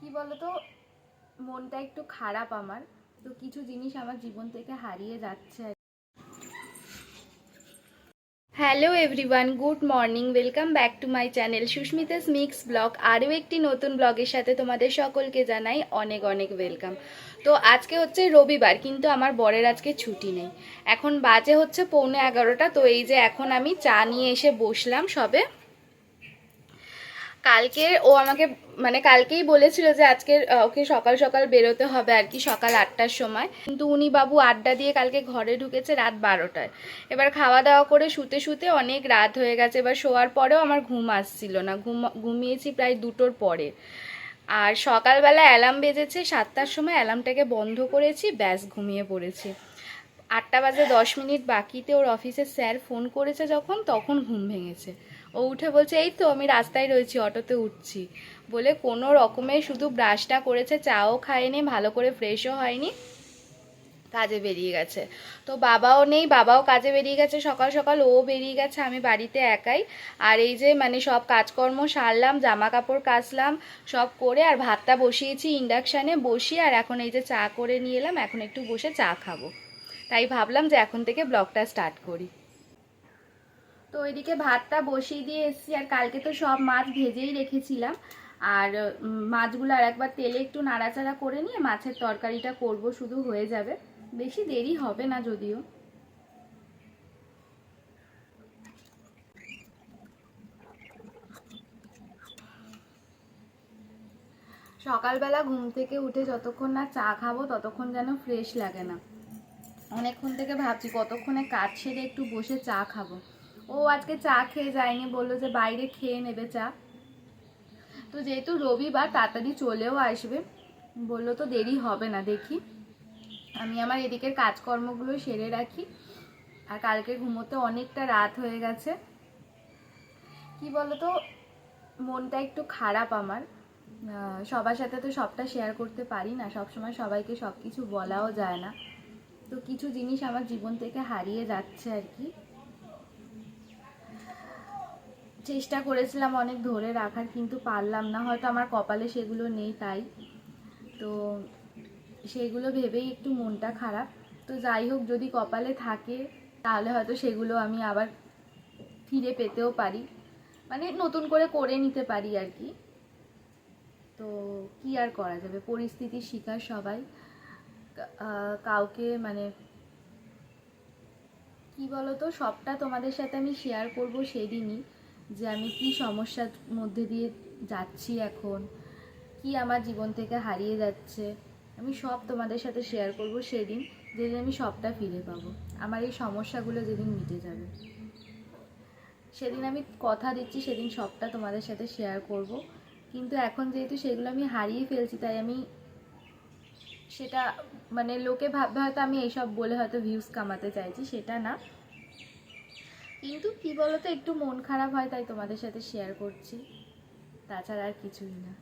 কি বলতো, মনটা একটু খারাপ আমার। তো কিছু জিনিস আমার জীবন থেকে হারিয়ে যাচ্ছে hello everyone good morning welcome back to my channel Susmita's mix blog আরও একটি নতুন ব্লগের সাথে তোমাদের সকলকে জানাই অনেক অনেক ওয়েলকাম তো আজকে হচ্ছে রবিবার, কিন্তু আমার বরের আজকে ছুটি নেই। এখন বাজে হচ্ছে পৌনে এগারোটা, তো এই যে এখন আমি চা নিয়ে এসে বসলাম সবে। কালকে ও আমাকে মানে কালকেই বলেছিল যে আজকে ওকে সকাল সকাল বেরোতে হবে আর কি, সকাল আটটার সময়। কিন্তু উনি বাবু আড্ডা দিয়ে কালকে ঘরে ঢুকেছে রাত বারোটায়। এবার খাওয়া দাওয়া করে শুতে শুতে অনেক রাত হয়ে গেছে। এবার শোয়ার পরেও আমার ঘুম আসছিল না। ঘুম, ঘুমিয়েছি প্রায় দুটোর পরে। আর সকালবেলা অ্যালার্ম বেজেছে, সাতটার সময় অ্যালার্মটাকে বন্ধ করেছি, ব্যাস ঘুমিয়ে পড়েছি। আটটা বাজে দশ মিনিট বাকিতে ওর অফিসের স্যার ফোন করেছে যখন, তখন ঘুম ভেঙেছে। ও উঠে বলছে, এই তো আমি রাস্তায় রয়েছি, অটোতে উঠছি। বলে, কোনো রকমে শুধু ব্রাশটা করেছে, চাও খায়নি, ভালো করে ফ্রেশও হয়নি, কাজে বেরিয়ে গেছে। তো বাবাও নেই, বাবাও কাজে বেরিয়ে গেছে, সকাল সকাল ও বেরিয়ে গেছে, আমি বাড়িতে একাই। আর এই যে মানে সব কাজকর্ম সারলাম জামা কাপড় কাচলাম, সব করে আর ভাতটা বসিয়েছি ইন্ডাকশানে, বসিয়ে আর এখন এই যে চা করে নিয়ে এলাম, এখন একটু বসে চা খাব। তাই ভাবলাম যে এখন থেকে ব্লগটা স্টার্ট করি। তো ওইদিকে ভাতটা বসিয়ে দিয়ে এসেছি, আর কালকে তো সব মাছ ভেজেই রেখেছিলাম। আর মাছগুলো আর একবার তেলে একটু নাড়াচাড়া করে নিয়ে মাছের তরকারিটা করব, শুধু হয়ে যাবে। বেশি দেরি হবে না যদিও। সকালবেলা ঘুম থেকে উঠে যতক্ষণ না চা খাব, ততক্ষণ যেন ফ্রেশ লাগে না। অনেকক্ষণ থেকে ভাবছি কতক্ষণে কাজ সেরে একটু বসে চা খাব। ও আজকে চা খেয়ে যায়নি, বলল যে বাইরে খেয়ে নেবে চা। তো যেহেতু রবিবার, তাড়াতাড়ি চলেও আসবে। বলল তো দেরি হবে না, দেখি। আমি আমার এদিকের কাজকর্মগুলো সেরে রাখি। আর কালকে ঘুমোতে অনেকটা রাত হয়ে গেছে। কি বলতো, মনটা একটু খারাপ আমার। সবার সাথে তো সবটা শেয়ার করতে পারি না, সবসময় সবাইকে সব কিছু বলাও যায় না। তো কিছু জিনিস আমার জীবন থেকে হারিয়ে যাচ্ছে আর কি। চেষ্টা করেছিলাম অনেক ধরে রাখার, কিন্তু পারলাম না। হয়তো আমার কপালে সেগুলো নেই তাই। তো সেগুলো ভেবেই একটু মনটা খারাপ। তো যাই হোক, যদি কপালে থাকে, তাহলে হয়তো সেগুলো আমি আবার ফিরে পেতেও পারি। মানে নতুন করে করে নিতে পারি আর কি। তো কি আর করা যাবে? পরিস্থিতির শিকার সবাই। কাউকে মানে কি বলতো? সবটা তোমাদের সাথে আমি শেয়ার করব সেদিনই। যে আমি কি সমস্যার মধ্যে দিয়ে যাচ্ছি এখন? কি আমার জীবন থেকে হারিয়ে যাচ্ছে? আমি সব তোমাদের সাথে শেয়ার করব সেদিন, যেদিন আমি সবটা ফিরে পাবো। আমার এই সমস্যাগুলো যেদিন মিটে যাবে। সেদিন আমি কথা দিচ্ছি, সেদিন সবটা তোমাদের সাথে শেয়ার করব। কিন্তু এখন যেহেতু সেগুলো আমি হারিয়ে ফেলছি, তাই আমি সেটা মানে লোকে ভাববে হয়তো আমি এইসব বলে হয়তো ভিউজ কামাতে চাইছি, সেটা না। কিন্তু কি বলতো, একটু মন খারাপ হয়, তাই তোমাদের সাথে শেয়ার করছি। তাছাড়া আর কিছুই না।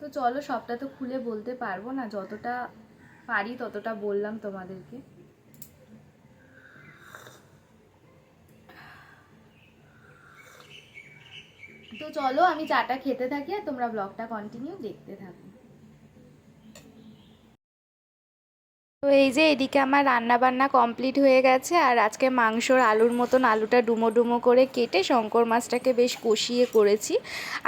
তো চলো, সবটা তো খুলে বলতে পারব না, যতটা পারি ততটা বললাম তোমাদেরকে। তো চলো, আমি চাটা খেতে থাকি আর তোমরা ব্লগটা কন্টিনিউ দেখতে থাকো। তো এই যে এদিকে আমার রান্না বান্না কমপ্লিট হয়ে গেছে, আর আজকে মাংসর আলুর মতন আলুটা ডুমো ডুমো করে কেটে শঙ্কর মাছটাকে বেশ কষিয়ে করেছি।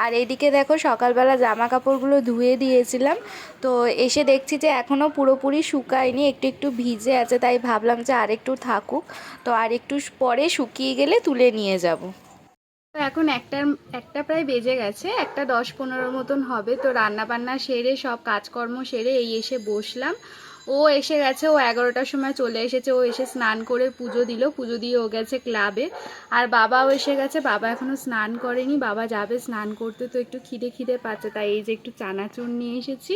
আর এদিকে দেখো সকালবেলা জামা কাপড়গুলো ধুয়ে দিয়েছিলাম, তো এসে দেখছি যে এখনও পুরোপুরি শুকায়নি, একটু একটু ভিজে আছে, তাই ভাবলাম যে আরেকটু থাকুক, তো আর একটু পরে শুকিয়ে গেলে তুলে নিয়ে যাব। তো এখন একটা একটা প্রায় বেজে গেছে, একটা দশ পনেরোর মতন হবে, তো রান্না বান্না সেরে সব কাজকর্ম সেরে এই এসে বসলাম। ও এসে গেছে, ও এগারোটার সময় চলে এসেছে, ও এসে স্নান করে পুজো দিল, পুজো দিয়ে ও গেছে ক্লাবে। আর বাবাও এসে গেছে, বাবা এখনও স্নান করেনি, বাবা যাবে স্নান করতে, তো একটু খিদে খিদে পাচ্ছে, তাই এই যে একটু চানাচুর নিয়ে এসেছি।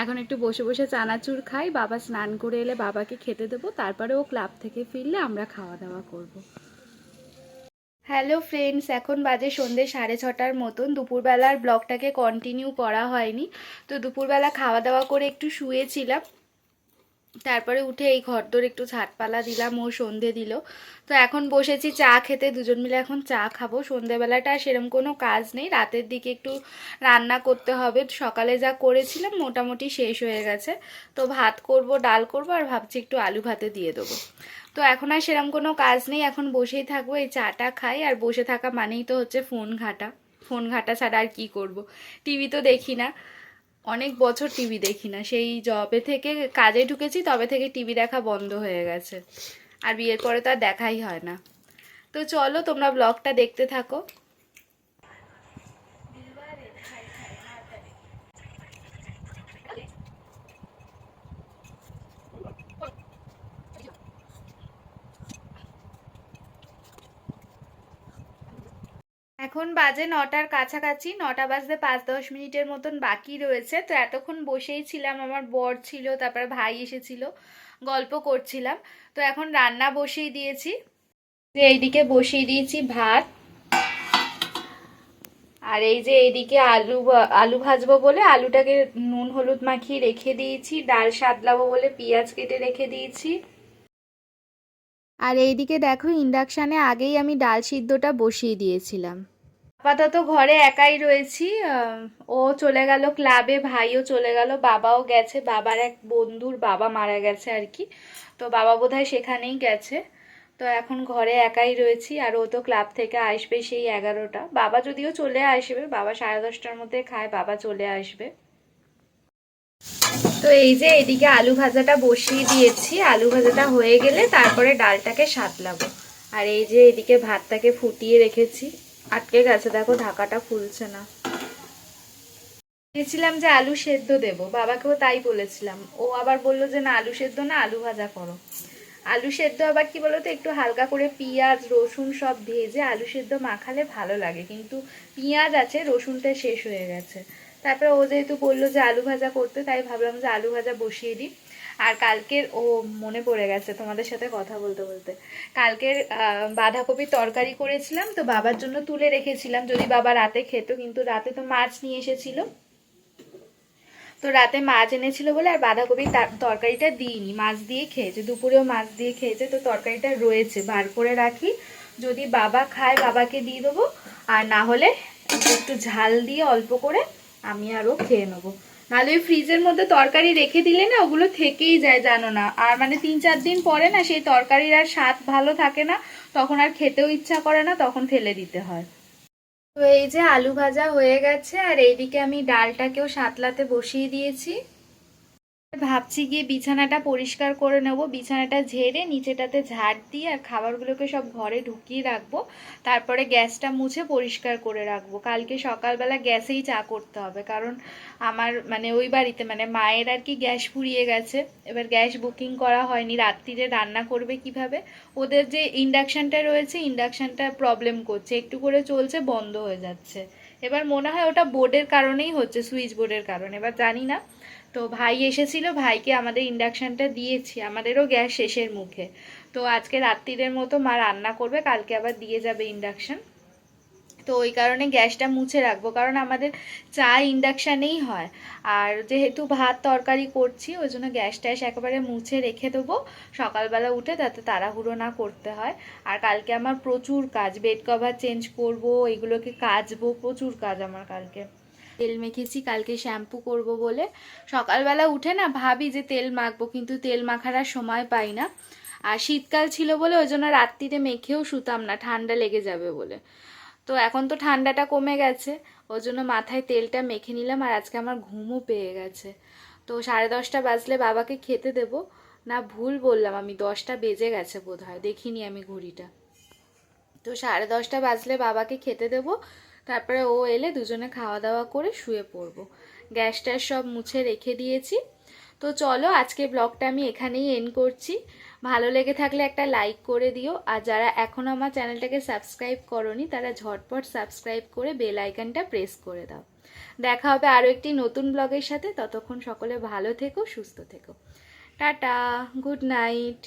এখন একটু বসে বসে চানাচুর খাই, বাবা স্নান করে এলে বাবাকে খেতে দেবো, তারপরে ও ক্লাব থেকে ফিরলে আমরা খাওয়া দাওয়া করব। হ্যালো ফ্রেন্ডস, এখন বাজে সন্ধে সাড়ে ছটার মতন, দুপুরবেলার ব্লগটাকে কন্টিনিউ করা হয়নি, তো দুপুরবেলা খাওয়া দাওয়া করে একটু শুয়েছিলাম। তারপরে উঠে এই ঘরদোর একটু ঝাটপালা দিলাম, ও সন্ধে দিল। তো এখন বসেছি চা খেতে, দুজন মিলে এখন চা খাব। সন্ধেবেলাটা সেরকম কোনো কাজ নেই, রাতের দিকে একটু রান্না করতে হবে। সকালে যা করেছিলাম মোটামুটি শেষ হয়ে গেছে। তো ভাত করব, ডাল করব, আর ভাবছি একটু আলু ভাতে দিয়ে দেবো। তো এখন আর সেরকম কোনো কাজ নেই, এখন বসেই থাকব, এই চাটা খাই। আর বসে থাকা মানেই তো হচ্ছে ফোন ঘাটা। ফোন ঘাটা ছাড়া আর কী করব? টিভি তো দেখি না। অনেক বছর টিভি দেখি না। সেই জবে থেকে কাজে ঢুকেছি, তবে থেকে টিভি দেখা বন্ধ হয়ে গেছে। আর বিয়ের পরে তো আর দেখাই হয় না। তো চলো তোমরা ব্লগটা দেখতে থাকো। এখন বাজে নটার কাছাকাছি, নটা বাজতে পাঁচ দশ মিনিটের মতন বাকি রয়েছে। তো এতক্ষণ বসেই ছিলাম, আমার বর ছিল, তারপরে ভাই এসেছিল, গল্প করছিলাম। তো এখন রান্না বসিয়ে দিয়েছি। যে এইদিকে বসিয়ে দিয়েছি ভাত। আর এই যে এইদিকে আলু আলু ভাজবো বলে আলুটাকে নুন, হলুদ মাখিয়ে রেখে দিয়েছি। ডাল সাদলাবো বলে পেঁয়াজ কেটে রেখে দিয়েছি। আর এইদিকে দেখো, ইন্ডাকশানে আগেই আমি ডাল সিদ্ধটা বসিয়ে দিয়েছিলাম। আপাতত ঘরে একাই রয়েছি। ও চলে গেল ক্লাবে ভাইও চলে গেল, বাবাও গেছে, বাবার এক বন্ধুর বাবা মারা গেছে আর কি। তো বাবা বোধহয় সেখানেই গেছে। তো এখন ঘরে একাই রয়েছি আর ও তো ক্লাব থেকে আসবে সেই এগারোটা। বাবা যদিও চলে আসবে, বাবা সাড়ে দশটার মধ্যে খায়, বাবা চলে আসবে। তো এই যে এদিকে আলু ভাজাটা বসিয়ে দিয়েছি। আলু ভাজাটা হয়ে গেলে তারপরে ডালটাকে সাতলাবো। আর এই যে এদিকে ভাতটাকে ফুটিয়ে রেখেছি। আটকে গেছে, দেখো ঢাকাটা খুলছে না। ভেবেছিলাম যে আলু সেদ্ধ দেব, বাবাকেও তাই বলেছিলাম। ও আবার বলল যে না, আলু সেদ্ধ না, আলু ভাজা করো। আলু সেদ্ধ আবার কি বলতো, একটু হালকা করে পেঁয়াজ, রসুন সব ভেজে আলু সেদ্ধ মাখালে ভালো লাগে, কিন্তু পেঁয়াজ আছে, রসুনটা শেষ হয়ে গেছে। তারপরে ও যেহেতু বলল যে আলু ভাজা করতে, তাই ভাবলাম যে আলু ভাজা বসিয়ে দিই। আর কালকের, ও মনে পড়ে গেছে তোমাদের সাথে কথা বলতে বলতে। কালকের বাঁধাকপির তরকারি করেছিলাম, তো বাবার জন্য তুলে রেখেছিলাম। যদি বাবা রাতে খেত, কিন্তু রাতে তো মাছ নিয়ে এসেছিল। তো রাতে মাছ এনেছিল বলে আর বাঁধাকপির তার- তরকারিটা দিইনি, মাছ দিয়ে খেয়েছে। দুপুরেও মাছ দিয়ে খেয়েছে, তো তরকারিটা রয়েছে, বার করে রাখি। যদি বাবা খায়, বাবাকে দিয়ে দেবো। আর না হলে একটু ঝাল দিয়ে অল্প করে আমি আরও খেয়ে নেব। নাহলে ওই ফ্রিজের মধ্যে তরকারি রেখে দিলে না ওগুলো থেকেই যায়, জানো না। আর মানে তিন চার দিন পরে না সেই তরকারির আর স্বাদ ভালো থাকে না, তখন আর খেতেও ইচ্ছা করে না, তখন ফেলে দিতে হয়। তো এই যে আলু ভাজা হয়ে গেছে, আর এইদিকে আমি ডালটাকেও সাতলাতে বসিয়ে দিয়েছি। ভাবছি গিয়ে বিছানাটা পরিষ্কার করে নেব। বিছানাটা ঝেড়ে নিচেটাতে ঝাড় দিয়ে আর খাবারগুলোকে সব ঘরে ঢুকিয়ে রাখব। তারপরে গ্যাসটা মুছে পরিষ্কার করে রাখব। কালকে সকালবেলা গ্যাসেই চা করতে হবে। কারণ আমার মানে ওই বাড়িতে মানে মায়ের আর কি গ্যাস ফুরিয়ে গেছে। এবার গ্যাস বুকিং করা হয়নি। রাত্রিরে রান্না করবে কীভাবে? ওদের যে ইন্ডাকশানটা রয়েছে, ইন্ডাকশানটা প্রবলেম করছে। একটু করে চলছে, বন্ধ হয়ে যাচ্ছে। এবার মনে হয় ওটা বোর্ডের কারণেই হচ্ছে, সুইচ বোর্ডের কারণে। এবার জানি না তো ভাই এসেছিল, ভাইকে আমাদের ইন্ডাকশানটা দিয়েছি, আমাদেরও গ্যাস শেষের মুখে। তো আজকে রাত্রিরের মতো মা রান্না করবে, কালকে আবার দিয়ে যাবে ইন্ডাকশান তো ওই কারণে গ্যাসটা মুছে রাখব, কারণ আমাদের চা ইন্ডাকশানেই হয়। আর যেহেতু ভাত তরকারি করছি, ওই জন্য গ্যাস ট্যাস একেবারে মুছে রেখে দেবো। সকালবেলা উঠে তাতে তাড়াহুড়ো না করতে হয়। আর কালকে আমার প্রচুর কাজ বেড কভার চেঞ্জ করব, এগুলোকে কাচবো, প্রচুর কাজ আমার কালকে। তেল মেখেছি, কালকে শ্যাম্পু করব বলে। সকালবেলা উঠে না ভাবি যে তেল মাখবো, কিন্তু তেল মাখার আর সময় পাই না। আর শীতকাল ছিল বলে ওই জন্য রাত্রিতে মেখেও শুতাম না, ঠান্ডা লেগে যাবে বলে। তো এখন তো ঠান্ডাটা কমে গেছে, ওই জন্য মাথায় তেলটা মেখে নিলাম আর আজকে আমার ঘুমও পেয়ে গেছে। তো সাড়ে দশটা বাজলে বাবাকে খেতে দেব। না ভুল বললাম, আমি দশটা বেজে গেছে বোধ হয় দেখিনি আমি ঘড়িটা। তো সাড়ে দশটা বাজলে বাবাকে খেতে দেবো। তারপরে ও এলে দুজনে খাওয়া দাওয়া করে শুয়ে পড়ব। গ্যাস ট্যাস সব মুছে রেখে দিয়েছি। তো চলো, আজকে ব্লগটা আমি এখানেই এন্ড করছি। ভালো লেগে থাকলে একটা লাইক করে দিও। আর যারা এখনও আমার চ্যানেলটাকে সাবস্ক্রাইব করনি, তারা ঝটপট সাবস্ক্রাইব করে বেল আইকনটা প্রেস করে দাও। দেখা হবে আরও একটি নতুন ব্লগের সাথে। ততক্ষণ সকলে ভালো থেকো, সুস্থ থেকো। Tata good night